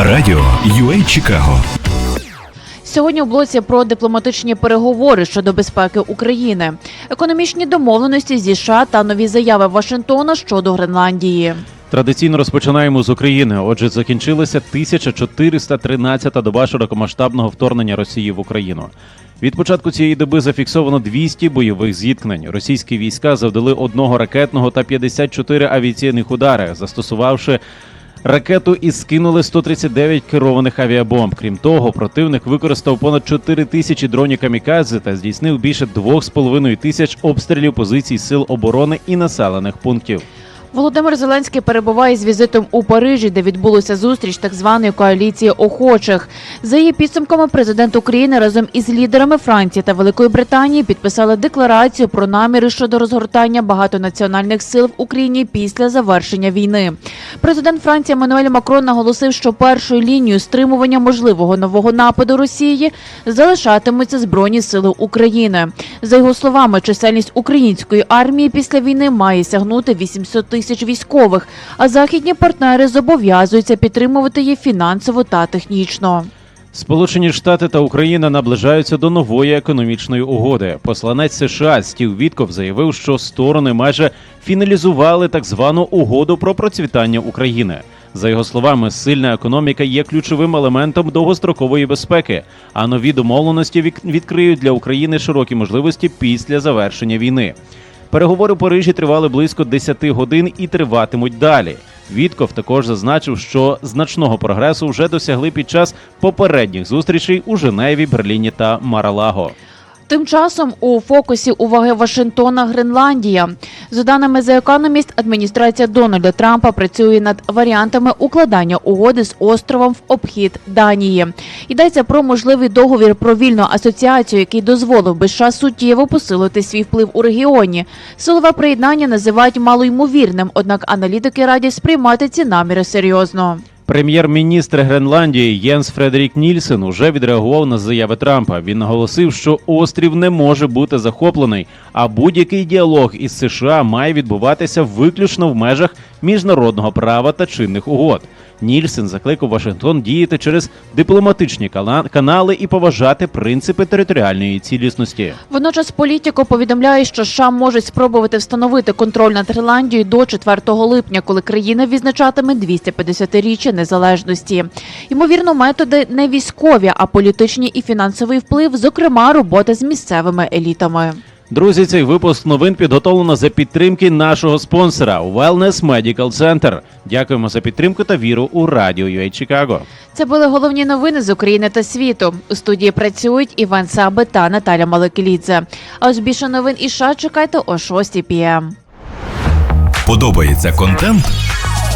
Радіо UA Чикаго. Сьогодні у блоці про дипломатичні переговори щодо безпеки України, економічні домовленості зі США та нові заяви Вашингтона щодо Гренландії. Традиційно розпочинаємо з України. Отже, закінчилася 1413-та доба широкомасштабного вторгнення Росії в Україну. Від початку цієї доби зафіксовано 200 бойових зіткнень. Російські війська завдали одного ракетного та 54 авіаційних удари, застосувавши ракету і скинули 139 керованих авіабомб. Крім того, противник використав понад 4 тисячі дронів камікадзе та здійснив більше 2,5 тисяч обстрілів позицій сил оборони і населених пунктів. Володимир Зеленський перебуває з візитом у Парижі, де відбулася зустріч так званої коаліції охочих. За її підсумками, президент України разом із лідерами Франції та Великої Британії підписали декларацію про наміри щодо розгортання багатонаціональних сил в Україні після завершення війни. Президент Франції Еммануель Макрон наголосив, що першою лінією стримування можливого нового нападу Росії залишатимуться збройні сили України. За його словами, чисельність української армії після війни має сягнути 800 тисяч військових, а західні партнери зобов'язуються підтримувати її фінансово та технічно. Сполучені Штати та Україна наближаються до нової економічної угоди. Посланець США Стів Вітков заявив, що сторони майже фіналізували так звану угоду про процвітання України. За його словами, сильна економіка є ключовим елементом довгострокової безпеки, а нові домовленості відкриють для України широкі можливості після завершення війни. Переговори у Парижі тривали близько 10 годин і триватимуть далі. Вітков також зазначив, що значного прогресу вже досягли під час попередніх зустрічей у Женеві, Берліні та Маралаго. Тим часом у фокусі уваги Вашингтона Гренландія. За даними The Economist, адміністрація Дональда Трампа працює над варіантами укладання угоди з островом в обхід Данії. Йдеться про можливий договір про вільну асоціацію, який дозволив би США суттєво посилити свій вплив у регіоні. Силове приєднання називають малоймовірним, однак аналітики радять сприймати ці наміри серйозно. Прем'єр-міністр Гренландії Єнс Фредерік Нільсен уже відреагував на заяви Трампа. Він наголосив, що острів не може бути захоплений, а будь-який діалог із США має відбуватися виключно в межах міжнародного права та чинних угод. Нільсен закликав Вашингтон діяти через дипломатичні канали і поважати принципи територіальної цілісності. Водночас політико повідомляє, що США можуть спробувати встановити контроль над Гренландією до 4 липня, коли країна відзначатиме 250-річчя незалежності. Ймовірно, методи не військові, а політичні і фінансовий вплив, зокрема, робота з місцевими елітами. Друзі, цей випуск новин підготовлено за підтримки нашого спонсора Wellness Medical Center. Дякуємо за підтримку та віру у радіо UA Чикаго. Це були головні новини з України та світу. У студії працюють Іван Саби та Наталя Маликелідзе. А ось більше новин і США чекайте о 6 пм. Подобається контент?